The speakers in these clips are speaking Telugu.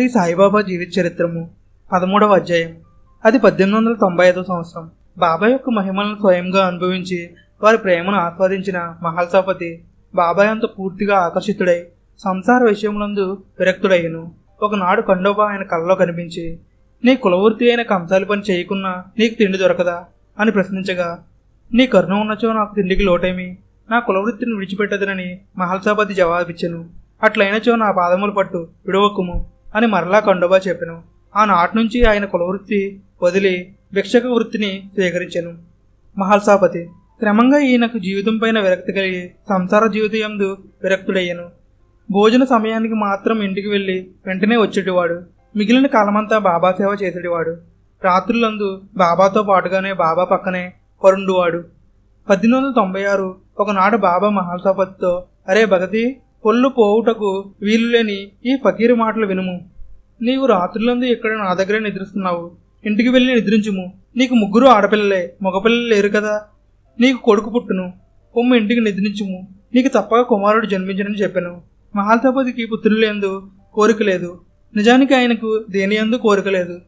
శ్రీ సాయిబాబా జీవిత చరిత్రము పదమూడవ అధ్యాయం. అది పద్దెనిమిది వందల తొంభై ఐదో సంవత్సరం. బాబా యొక్క మహిమలను స్వయంగా అనుభవించి వారి ప్రేమను ఆస్వాదించిన మహల్సాపతి బాబాయ్ అంత పూర్తిగా ఆకర్షితుడై సంసార విషయములందు విరక్తుడయ్యను. ఒకనాడు కండోబా ఆయన కళ్ళలో కనిపించి నీ కులవృత్తి అయిన కంసాలి పని చేయకున్నా నీకు తిండి దొరకదా? అని ప్రశ్నించగా నీ కరుణ ఉన్నచో నాకు తిండికి లోటేమి? నా కులవృత్తిని విడిచిపెట్టదనని మహల్సాపతి జవాబిచ్చెను. అట్లయినచో నా పాదములు పట్టు విడవకుము. అని మరలా కండోబా చెప్పాను. ఆనాటి నుంచి ఆయన కులవృత్తి వదిలి భిక్షక వృత్తిని స్వీకరించాను. మహల్సాపతి క్రమంగా ఈయనకు జీవితం పైన విరక్తి కలిగి సంసార జీవితయందు విరక్తుడయ్యాను. భోజన సమయానికి మాత్రం ఇంటికి వెళ్ళి వెంటనే వచ్చేటివాడు. మిగిలిన కాలమంతా బాబా సేవ చేసేటివాడు. రాత్రులందు బాబాతో పాటుగానే బాబా పక్కనే పరుండువాడు. పద్దెనిమిది వందల తొంభై ఆరు ఒకనాడు బాబా మహాసపతితో అరే భగతి పొల్లు పోవుటకు వీలు లేని ఈ ఫకీరు మాటలు వినుము. నీవు రాత్రులందు ఇక్కడ నా దగ్గరే నిద్రిస్తున్నావు? ఇంటికి వెళ్ళి నిద్రించుము. నీకు ముగ్గురు ఆడపిల్లలే మగపిల్లలు లేరు కదా? నీకు కొడుకు పుట్టును. పొమ్ము ఇంటికి నిద్రించుము. నీకు తప్పక కుమారుడు జన్మించనని చెప్పాను. మహాతపతికి పుత్రులందు కోరిక లేదు. నిజానికి ఆయనకు దేని అందు కోరిక లేదు.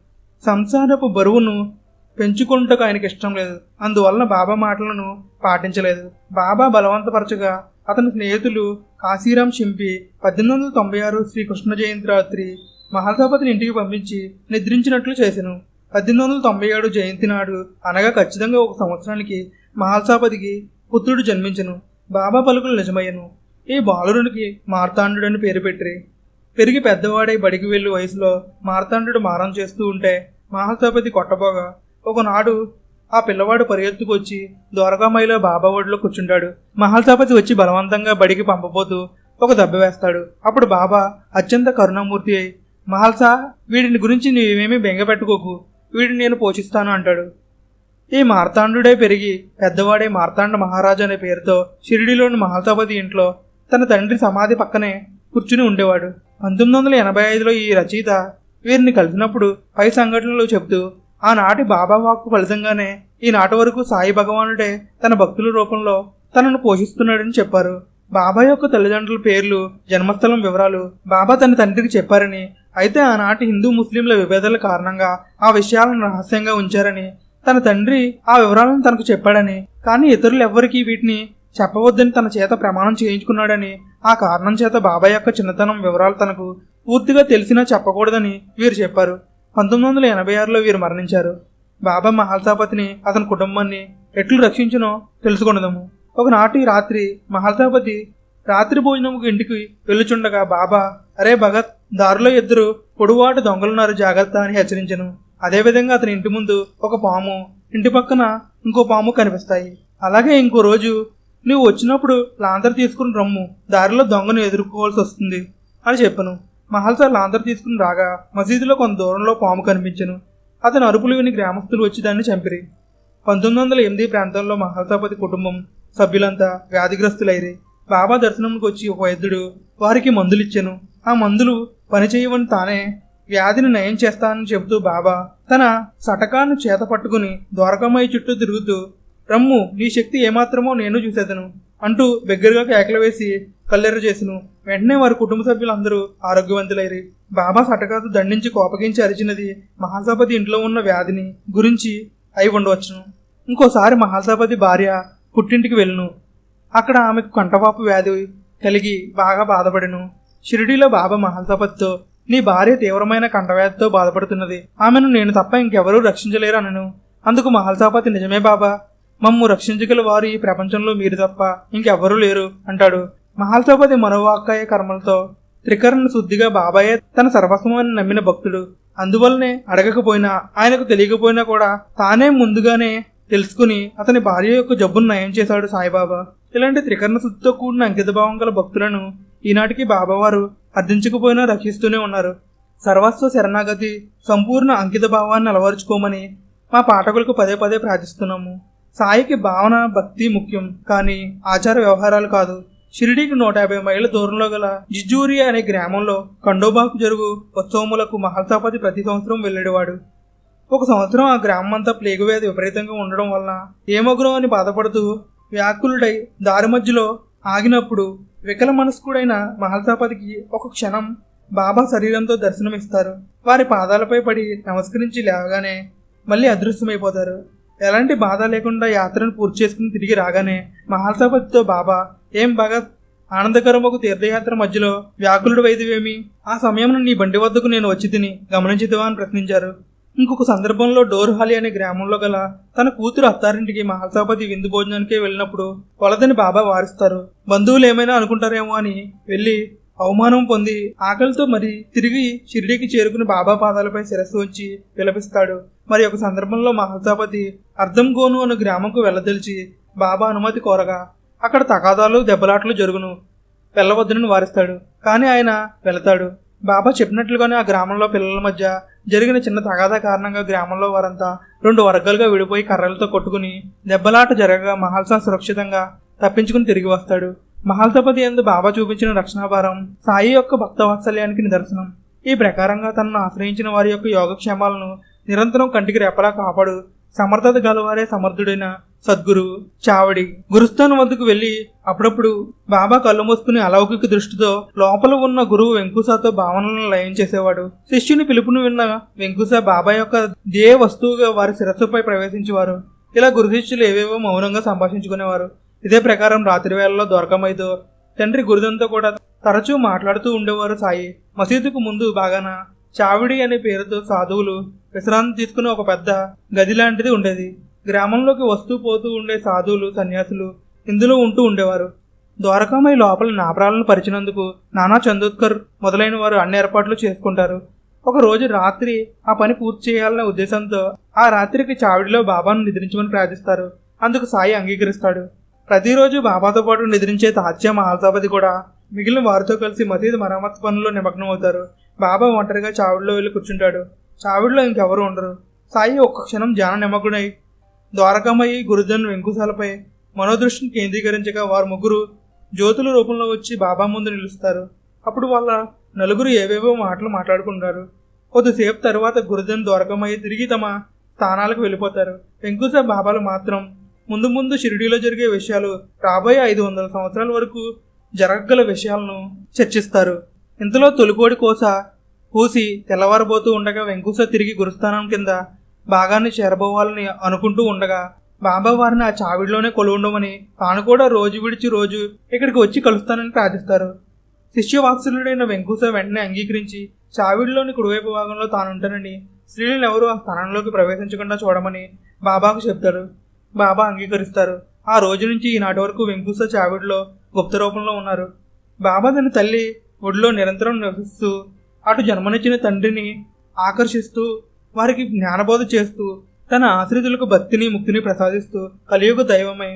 సంసారపు బరువును పెంచుకుంటకు ఆయనకి ఇష్టం లేదు. అందువలన బాబా మాటలను పాటించలేదు. బాబా బలవంతపరచగా అతని స్నేహితులు కాశీరాం చింపి పద్దెనిమిది వందల తొంభై ఆరు శ్రీకృష్ణ జయంతి రాత్రి మహాసభపతిని ఇంటికి పంపించి నిద్రించినట్లు చేశాను పద్దెనిమిది వందల తొంభై ఏడు జయంతి నాడు అనగా ఖచ్చితంగా ఒక సంవత్సరానికి మహాసభపతికి పుత్రుడు జన్మించను. బాబా పలుకులు నిజమయ్యను. ఈ బాలురునికి మార్తాండుడని పేరు పెట్టిరి. పెరిగి పెద్దవాడై బడికి వెళ్ళి వయసులో మార్తాండు మారం చేస్తూ ఉంటే మహాసభపతి కొట్టబోగా ఒకనాడు ఆ పిల్లవాడు పరిగెత్తుకు వచ్చి ద్వారకామాయిలో బాబా ఒడిలో కూర్చుంటాడు. మహాల్తాపతి వచ్చి బలవంతంగా బడికి పంపబోతూ ఒక దెబ్బ వేస్తాడు. అప్పుడు బాబా అత్యంత కరుణామూర్తి అయి మహల్సా వీడిని గురించి నీవేమీ బెంగపెట్టుకోకు వీడిని నేను పోషిస్తాను అంటాడు. ఈ మార్తాండుడే పెరిగి పెద్దవాడే మార్తాండ మహారాజు అనే పేరుతో షిరిడిలోని మహాసపతి ఇంట్లో తన తండ్రి సమాధి పక్కనే కూర్చుని ఉండేవాడు. పంతొమ్మిది వందల ఎనభై ఐదులో ఈ రచయిత వీరిని కలిసినప్పుడు పై సంఘటనలు చెబుతూ ఆనాటి బాబా వాక్కు ఫలితంగానే ఈనాటి వరకు సాయి భగవానుడే తన భక్తుల రూపంలో తనను పోషిస్తున్నాడని చెప్పారు. బాబా యొక్క తల్లిదండ్రుల పేర్లు జన్మస్థలం వివరాలు బాబా తన తండ్రికి చెప్పారని అయితే ఆనాటి హిందూ ముస్లింల విభేదాల కారణంగా ఆ విషయాలను రహస్యంగా ఉంచారని తన తండ్రి ఆ వివరాలను తనకు చెప్పాడని కానీ ఇతరులు ఎవ్వరికీ వీటిని చెప్పవద్దని తన చేత ప్రమాణం చేయించుకున్నాడని ఆ కారణం చేత బాబాయ్ యొక్క చిన్నతనం వివరాలు తనకు పూర్తిగా తెలిసినా చెప్పకూడదని వీరు చెప్పారు. పంతొమ్మిది వందల ఎనభై ఆరులో వీరు మరణించారు. బాబా మహాల్సాపతిని అతని కుటుంబాన్ని ఎట్లు రక్షించునో తెలుసుకున్నదము ఒకనాటి రాత్రి మహాల్సాపతి రాత్రి భోజనముకు ఇంటికి వెళ్ళుచుండగా బాబా అరే భగత్ దారిలో ఇద్దరు పొడువాటు దొంగలున్నారు జాగ్రత్త అని హెచ్చరించను. అదేవిధంగా అతని ఇంటి ముందు ఒక పాము ఇంటి పక్కన ఇంకో పాము కనిపిస్తాయి. అలాగే ఇంకో రోజు నువ్వు వచ్చినప్పుడు లాంతర్ తీసుకుని రమ్ము దారిలో దొంగను ఎదుర్కోవాల్సి వస్తుంది అని చెప్పను. మహల్సా లాంతర్ తీసుకుని రాగా మసీదులో కొంత దూరంలో పాము కనిపించను. అతను అరుపులు విని గ్రామస్తులు వచ్చి దాన్ని చంపిరి. పంతొమ్మిది వందల ఎనిమిది ప్రాంతంలో మహల్సాపతి కుటుంబం సభ్యులంతా వ్యాధిగ్రస్తులైరి. బాబా దర్శనంకి వచ్చి ఒక వైద్యుడు వారికి మందులిచ్చాను. ఆ మందులు పనిచేయవని తానే వ్యాధిని నయం చేస్తానని చెబుతూ బాబా తన సటకాన్ని చేత పట్టుకుని ద్వారకామయ్య చుట్టూ తిరుగుతూ రమ్ము నీ శక్తి ఏమాత్రమో నేను చూసేదను అంటూ బిగ్గరగా కేకలు వేసి కల్లెర్ర చేసిను. వెంటనే వారి కుటుంబ సభ్యులందరూ ఆరోగ్యవంతులైరి. బాబా సటకాదు దండించి కోపగించి అరిచినది మహాసభపతి ఇంట్లో ఉన్న వ్యాధిని గురించి అయి ఉండవచ్చును. ఇంకోసారి మహాసభపతి భార్య పుట్టింటికి వెళ్ళును. అక్కడ ఆమెకు కంటవాపు వ్యాధి కలిగి బాగా బాధపడెను. షిరిడీలో బాబా మహల్సపతితో నీ భార్య తీవ్రమైన కంటవ్యాధితో బాధపడుతున్నది. ఆమెను నేను తప్ప ఇంకెవరూ రక్షించలేరు అనను అందుకు మహల్సాపతి నిజమే బాబా. మమ్ము రక్షించగల వారు ఈ ప్రపంచంలో మీరు తప్ప ఇంకెవ్వరూ లేరు అంటాడు. మహల్సాపతి మనోవాక్కాయ కర్మలతో త్రికరణ శుద్ధిగా బాబాయే తన సర్వస్వమని నమ్మిన భక్తుడు. అందువల్లనే అడగకపోయినా ఆయనకు తెలియకపోయినా కూడా తానే ముందుగానే తెలుసుకుని అతని భార్య యొక్క జబ్బును నయం చేశాడు సాయిబాబా. ఇలాంటి త్రికరణ శుద్ధితో కూడిన అంకితభావం గల భక్తులను ఈనాటికి బాబావారు అర్థించకపోయినా రక్షిస్తూనే ఉన్నారు. సర్వస్వ శరణాగతి సంపూర్ణ అంకిత భావాన్ని అలవరుచుకోమని మా పాఠకులకు పదే పదే ప్రార్థిస్తున్నాము. సాయికి భావన భక్తి ముఖ్యం కానీ ఆచార వ్యవహారాలు కాదు. షిరిడీకి నూట యాభై మైళ్ళ దూరంలో గల జిజూరి అనే గ్రామంలో కండోబాకు జరుగు ఉత్సవములకు మహల్తాపతి ప్రతి సంవత్సరం వెళ్ళేవాడు ఒక సంవత్సరం ఆ గ్రామం అంతా ప్లేగు వ్యాధి విపరీతంగా ఉండడం వలన ఏమగ్రం అని బాధపడుతూ వ్యాకులుడై దారి మధ్యలో ఆగినప్పుడు వికల మనస్కుడైన మహల్సాపతికి ఒక క్షణం బాబా శరీరంతో దర్శనమిస్తారు. వారి పాదాలపై పడి నమస్కరించి లేవగానే మళ్ళీ అదృశ్యమైపోతారు. ఎలాంటి బాధ లేకుండా యాత్రను పూర్తి చేసుకుని తిరిగి రాగానే మహాసపతితో బాబా ఏం బాగా ఆనందకరమకు తీర్థయాత్ర మధ్యలో వ్యాకులుడు వైద్యవేమి ఆ సమయంలో నీ బండి వద్దకు నేను వచ్చి తిని గమనించితివా అని ప్రశ్నించారు. ఇంకొక సందర్భంలో డోర్హాలి అనే గ్రామంలో గల తన కూతురు అత్తారింటికి మహాసభపతి విందు భోజనానికే వెళ్ళినప్పుడు వలదని బాబా వారిస్తారు. బంధువులు ఏమైనా అనుకుంటారేమో అని వెళ్ళి అవమానం పొంది ఆకలితో మరి తిరిగి షిరిడీకి చేరుకుని బాబా పాదాలపై శిరస్సు ఉంచి విలపిస్తాడు. మరి ఒక సందర్భంలో మహాసభపతి అర్ధం గోను గ్రామంకు వెళ్ళదలిచి బాబా అనుమతి కోరగా అక్కడ తగాదాలు దెబ్బలాట్లు జరుగును. వెళ్ళవద్దునని వారిస్తాడు. కానీ ఆయన వెళతాడు. బాబా చెప్పినట్లుగానే ఆ గ్రామంలో పిల్లల మధ్య జరిగిన చిన్న తగాదా కారణంగా గ్రామంలో వారంతా రెండు వర్గాలుగా విడిపోయి కర్రలతో కొట్టుకుని దెబ్బలాట జరగగా మహల్సా సురక్షితంగా తప్పించుకుని తిరిగి వస్తాడు. మహల్సపతి ఎందు బాబా చూపించిన రక్షణాభారం సాయి యొక్క భక్త వాత్సల్యానికి నిదర్శనం. ఈ ప్రకారంగా తనను ఆశ్రయించిన వారి యొక్క యోగక్షేమాలను నిరంతరం కంటికి రెప్పలా కాపాడు సమర్థత గలవారే సమర్థుడైన సద్గురు చావడి. గురుస్థానం వద్దకు వెళ్ళి అప్పుడప్పుడు బాబా కళ్ళు మూసుకుని అలౌకిక దృష్టితో లోపల ఉన్న గురువు వెంకుసాతో భావనలను లయం చేసేవాడు. శిష్యుని పిలుపును విన్న వెంకుస బాబా యొక్క దే వస్తువుగా వారి శిరస్సుపై ప్రవేశించేవారు. ఇలా గురు శిష్యులు ఏవేవో మౌనంగా సంభాషించుకునేవారు. ఇదే ప్రకారం రాత్రి వేళల్లో దొరకమైతో తండ్రి గురుదంతో కూడా తరచూ మాట్లాడుతూ ఉండేవారు సాయి. మసీదుకు ముందు బాగాన? చావిడి అనే పేరుతో సాధువులు విశ్రాంతి తీసుకునే ఒక పెద్ద గది లాంటిది ఉండేది. గ్రామంలోకి వస్తూ పోతూ ఉండే సాధువులు సన్యాసులు ఇందులో ఉంటూ ఉండేవారు. ద్వారకామై లోపల నాపరాలను పరిచినందుకు నానా చందోద్కర్ మొదలైన వారు అన్ని ఏర్పాట్లు చేసుకుంటారు. ఒక రోజు రాత్రి ఆ పని పూర్తి చేయాలనే ఉద్దేశంతో ఆ రాత్రికి చావిడిలో బాబాను నిద్రించమని ప్రార్థిస్తారు. అందుకు సాయి అంగీకరిస్తాడు. ప్రతిరోజు బాబాతో పాటు నిద్రించే తాత్య మహాసభది కూడా మిగిలిన వారితో కలిసి మసీదు మరమ్మతు పనుల్లో నిమగ్నం అవుతారు బాబా ఒంటరిగా చావిడిలో వెళ్ళి కూర్చుంటాడు. చావిడిలో ఇంకెవరు ఉండరు. సాయి ఒక్క క్షణం ధ్యాన నిమగ్నై ద్వారకామయ్యి గురుజన్ వెంకుశాలపై మనోదృష్టిని కేంద్రీకరించగా వారు ముగ్గురు జ్యోతుల రూపంలో వచ్చి బాబా ముందు నిలుస్తారు. అప్పుడు వాళ్ళ నలుగురు ఏవేవో మాటలు మాట్లాడుకుంటారు. కొద్దిసేపు తర్వాత గురుజన్ ద్వారకమయ్యి తిరిగి తమ స్థానాలకు వెళ్ళిపోతారు. వెంకుశ బాబాలు మాత్రం ముందు ముందు షిరిడీలో జరిగే విషయాలు రాబోయే ఐదు వందల సంవత్సరాల వరకు జరగగల విషయాలను చర్చిస్తారు. ఇంతలో తొలికోడి కోస పూసి తెల్లవారబోతూ ఉండగా వెంకుస తిరిగి గురుస్థానం కింద భాగాన్ని చేరబోవాలని అనుకుంటూ ఉండగా బాబా వారిని ఆ చావిడిలోనే కొలువుండమని తాను కూడా రోజు విడిచి రోజు ఇక్కడికి వచ్చి కలుస్తానని ప్రార్థిస్తారు. శిష్యవాత్సలుడైన వెంకుస వెంటనే అంగీకరించి చావిడిలోని కుడివైపు భాగంలో తానుంటానని స్త్రీలను ఎవరూ ఆ స్థానంలోకి ప్రవేశించకుండా చూడమని బాబాకు చెప్తారు. బాబా అంగీకరిస్తారు. ఆ రోజు నుంచి ఈనాటి వరకు వెంకుస చావిడిలో గుప్త రూపంలో ఉన్నారు. బాబా తన తల్లి ఒడిలో నిరంతరం నివసిస్తూ అటు జన్మనిచ్చిన తండ్రిని ఆకర్షిస్తూ వారికి జ్ఞానబోధ చేస్తూ తన ఆశ్రితులకు భక్తిని ముక్తిని ప్రసాదిస్తూ కలియుగ దైవమై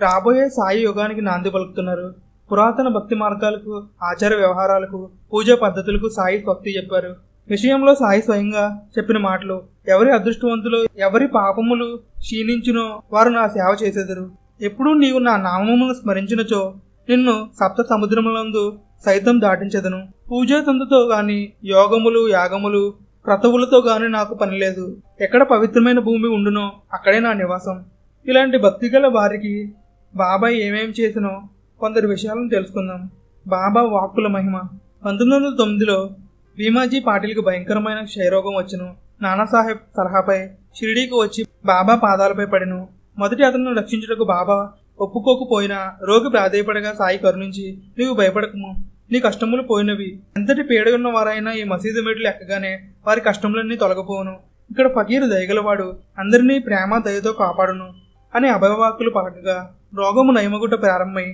రాబోయే సాయి యుగానికి నాంది పలుకుతున్నారు. పురాతన భక్తి మార్గాలకు ఆచార వ్యవహారాలకు పూజా పద్ధతులకు సాయి స్వప్తి చెప్పారు. విషయంలో సాయి స్వయంగా చెప్పిన మాటలు ఎవరి అదృష్టవంతులు ఎవరి పాపములు క్షీణించునో వారు నా సేవ చేసేదరు. ఎప్పుడూ నీవు నా నామమును స్మరించినచో నిన్ను సప్త సముద్రములందు సైతం దాటించదను. పూజ తందుతో గాని యోగములు యాగములు క్రతవులతో గాని నాకు పని లేదు. ఎక్కడ పవిత్రమైన భూమి ఉండునో అక్కడే నా నివాసం. ఇలాంటి భక్తిగల వారికి బాబాయ్ ఏమేం చేసినో కొందరు విషయాలను తెలుసుకుందాం. బాబా వాక్కుల మహిమ. పంతొమ్మిది వందల తొమ్మిదిలో భీమాజీ పాటిల్కి భయంకరమైన క్షయరోగం వచ్చును. నానాసాహెబ్ సలహాపై షిరిడీకి వచ్చి బాబా పాదాలపై పడిను. మొదటి అతను రక్షించుటకు బాబా ఒప్పుకోకపోయినా రోగి ప్రాధేయపడగా సాయి కరుణించి నీవు భయపడకము. నీ కష్టములు పోయినవి. ఎంతటి పీడ ఉన్న వారైనా ఈ మసీదు మెట్లు ఎక్కగానే వారి కష్టములన్నీ తొలగపోను ఇక్కడ ఫకీరు దయగలవాడు అందరినీ ప్రేమ దయతో కాపాడును అని అభయవాకులు పలకగా రోగము నయమగుట ప్రారంభమై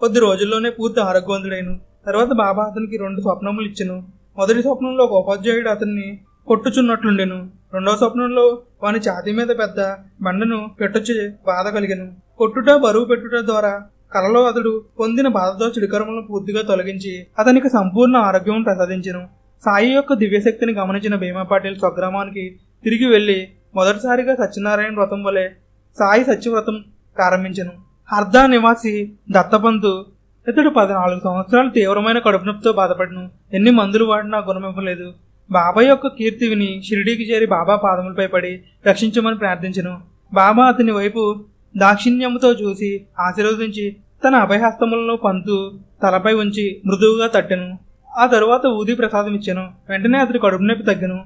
కొద్ది రోజుల్లోనే పూర్తి ఆరోగ్యవంతుడైను. తర్వాత బాబా అతనికి రెండు స్వప్నములు ఇచ్చెను. మొదటి స్వప్నంలో ఒక ఉపాధ్యాయుడు అతన్ని కొట్టుచున్నట్లుండెను. రెండవ స్వప్నంలో వాని ఛాతీ మీద పెద్ద బండను పెట్టొచ్చి బాధ కలిగెను. కొట్టుట బరువు పెట్టుట ద్వారా కలలో అతడు పొందిన బాధతో చిడికరములను పూర్తిగా తొలగించి అతనికి సంపూర్ణ ఆరోగ్యం ప్రసాదించెను. సాయి యొక్క దివ్యశక్తిని గమనించిన భీమా పాటిల్ స్వగ్రామానికి తిరిగి వెళ్ళి మొదటిసారిగా సత్యనారాయణ వ్రతం వలె సాయి సత్యవ్రతం ప్రారంభించను. హర్దా నివాసి దత్తపంతు ఇతడు పద్నాలుగు సంవత్సరాలు తీవ్రమైన కడుపు నొప్పితో బాధపడను. ఎన్ని మందులు వాడినా గుణమివ్వలేదు. బాబా యొక్క కీర్తి విని షిరిడీకి చేరి బాబా పాదములపై పడి రక్షించమని ప్రార్థించను. బాబా అతని వైపు దాక్షిణ్యముతో చూసి ఆశీర్వదించి తన అభయహస్తములను పంతు తలపై ఉంచి మృదువుగా తట్టెను. ఆ తరువాత ఊది ప్రసాదం ఇచ్చాను. వెంటనే అతడి కడుపు నొప్పి తగ్గను.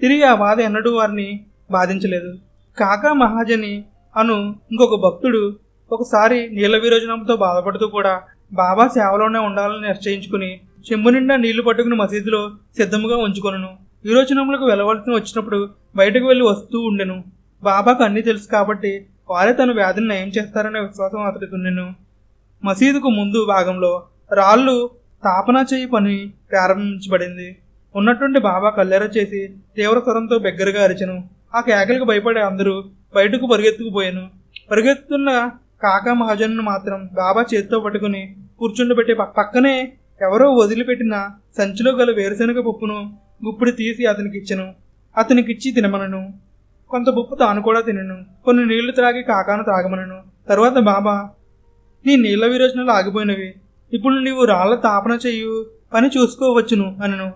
తిరిగి ఆ బాధ ఎన్నడూ వారిని బాధించలేదు. కాకా మహాజని అను ఇంకొక భక్తుడు ఒకసారి నీళ్ళ విరోచనంతో బాధపడుతూ కూడా బాబా సేవలోనే ఉండాలని నిశ్చయించుకుని చెంబు నిండా నీళ్ళు పట్టుకుని మసీదులో సిద్ధముగా ఉంచుకొనను. విరోచనములకు వెళ్ళవలసి వచ్చినప్పుడు బయటకు వెళ్ళి వస్తూ ఉండెను. బాబాకు అన్నీ తెలుసు కాబట్టి వారే తన వ్యాధిని నయం చేస్తారనే విశ్వాసం అతడికి ఉండెను మసీదుకు ముందు భాగంలో రాళ్ళు తాపన చేయి పని ప్రారంభించబడింది. ఉన్నటువంటి బాబా కల్లెర చేసి తీవ్ర స్వరంతో బిగ్గరగా అరిచెను. ఆ కేకలకు భయపడే అందరూ బయటకు పరిగెత్తుకుపోయాను. పరిగెత్తున్న కాకా మహాజన్ను మాత్రం బాబా చేతితో పట్టుకుని కూర్చుండబెట్టి పక్కనే ఎవరో వదిలిపెట్టిన సంచిలో గల వేరుశనగ పప్పును గుప్పుడు తీసి అతనికి ఇచ్చెను అతనికిచ్చి తినమనను. కొంత పప్పు తాను కూడా తినను. కొన్ని నీళ్ళు త్రాగి కాకాను తాగమనను. తరువాత బాబా నీ నీళ్ళ విరోచనలు ఆగిపోయినవి. ఇప్పుడు నీవు రాళ్ళ తాపన చెయ్యు పని చూసుకోవచ్చును అనను.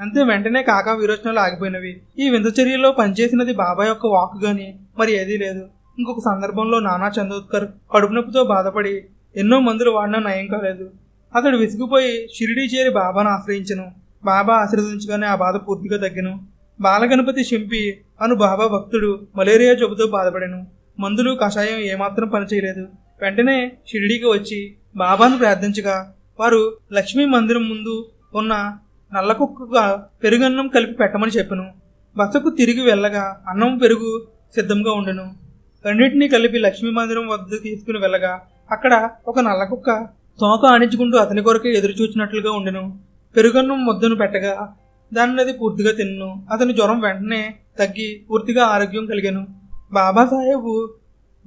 అంతే వెంటనే కాకా విరోచనలు ఆగిపోయినవి. ఈ వింత చర్యలో పనిచేసినది బాబా యొక్క వాక్ గాని మరి ఏదీ లేదు. ఇంకొక సందర్భంలో నానా చందోద్కర్ కడుపు నొప్పితో బాధపడి ఎన్నో మందులు వాడినా నయం కాలేదు. అతడు విసిగిపోయి షిరిడీ చేరి బాబాను ఆశ్రయించను. బాబా ఆశీర్వదించగానే ఆ బాధ పూర్తిగా తగ్గను. బాలగణపతి శింపి అను బాబా భక్తుడు మలేరియా జబ్బుతో బాధపడాను. మందులు కషాయం ఏమాత్రం పనిచేయలేదు. వెంటనే షిరిడీకి వచ్చి బాబాను ప్రార్థించగా వారు లక్ష్మీ మందిరం ముందు ఉన్న నల్ల కుక్కగా పెరుగన్నం కలిపి పెట్టమని చెప్పను. బసకు తిరిగి వెళ్ళగా అన్నం పెరుగు సిద్ధంగా ఉండెను. రెండింటినీ కలిపి లక్ష్మీ మందిరం వద్ద తీసుకుని వెళ్ళగా అక్కడ ఒక నల్ల కుక్క తోక ఆనించుకుంటూ అతని కొరకే ఎదురు చూచినట్లుగా ఉండెను. పెరుగన్నం ముద్దను పెట్టగా దాన్ని అది పూర్తిగా తిన్ను. అతని జ్వరం వెంటనే తగ్గి పూర్తిగా ఆరోగ్యం కలిగాను. బాబాసాహెబు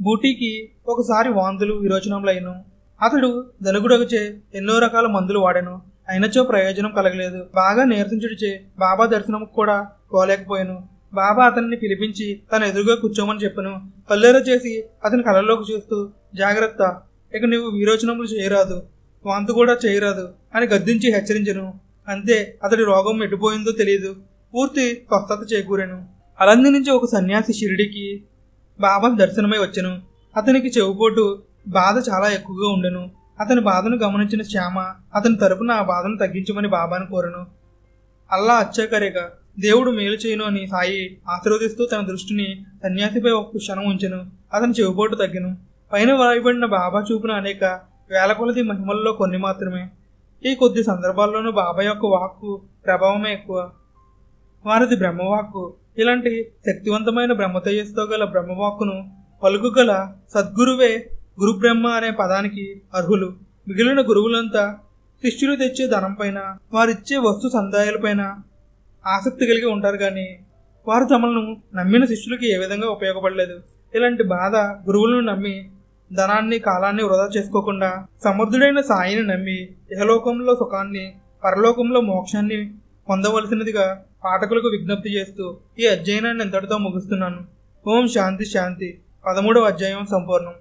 బూటీకి ఒకసారి వాంతులు విరోచనములైను. అతడు ధనుగుడగచే ఎన్నో రకాల మందులు వాడాను. అయినచో ప్రయోజనం కలగలేదు. బాగా నీరసించుడిచే బాబా దర్శనముకు కూడా పోలేకపోయాను. బాబా అతన్ని పిలిపించి తన ఎదురుగా కూర్చోమని చెప్పను. కల్లేర చేసి అతని కళ్ళలోకి చూస్తూ జాగ్రత్త ఇక నువ్వు విరోచనములు చేయరాదు. వాంతు కూడా చేయరాదు అని గద్దించి హెచ్చరించను. అంతే అతడి రోగం ఎటుపోయిందో తెలియదు పూర్తి స్వస్థత చేకూరాను. అలంది నుంచి ఒక సన్యాసి షిరిడికి బాబా దర్శనమై వచ్చెను. అతనికి చెవుపోటు బాధ చాలా ఎక్కువగా ఉండెను. అతని బాధను గమనించిన శ్యామ అతని తరపున ఆ బాధను తగ్గించమని బాబాను కోరను. అల్లా అచ్చాకరేగా దేవుడు మేలు చేయను అని సాయి ఆశీర్వదిస్తూ తన దృష్టిని సన్యాసిపై ఒక క్షణం ఉంచెను. అతని చెవుపోటు తగ్గెను. పైన వ్రాయబడిన బాబా చూపిన అనేక వేల కొలది మహిమల్లో కొన్ని మాత్రమే. ఈ కొద్ది సందర్భాల్లోనూ బాబా యొక్క వాక్కు ప్రభావమే ఎక్కువ. వారిది బ్రహ్మవాక్కు. ఇలాంటి శక్తివంతమైన బ్రహ్మతేజస్తో గల బ్రహ్మవాక్కును పలుకుగల సద్గురువే గురు బ్రహ్మ అనే పదానికి అర్హులు. మిగిలిన గురువులంతా శిష్యులు తెచ్చే ధనం పైన వారిచ్చే వస్తు సందాయాలపైన ఆసక్తి కలిగి ఉంటారు కానీ వారు తమను నమ్మిన శిష్యులకి ఏ విధంగా ఉపయోగపడలేదు. ఇలాంటి బాధ గురువులను నమ్మి ధనాన్ని కాలాన్ని వృధా చేసుకోకుండా సమర్థుడైన సాయిని నమ్మి ఇహలోకంలో సుఖాన్ని పరలోకంలో మోక్షాన్ని పొందవలసినదిగా పాఠకులకు విజ్ఞప్తి చేస్తూ ఈ అధ్యయనాన్ని ఎంతటితో ముగిస్తున్నాను. ఓం శాంతి శాంతి. పదమూడవ అధ్యాయం సంపూర్ణం.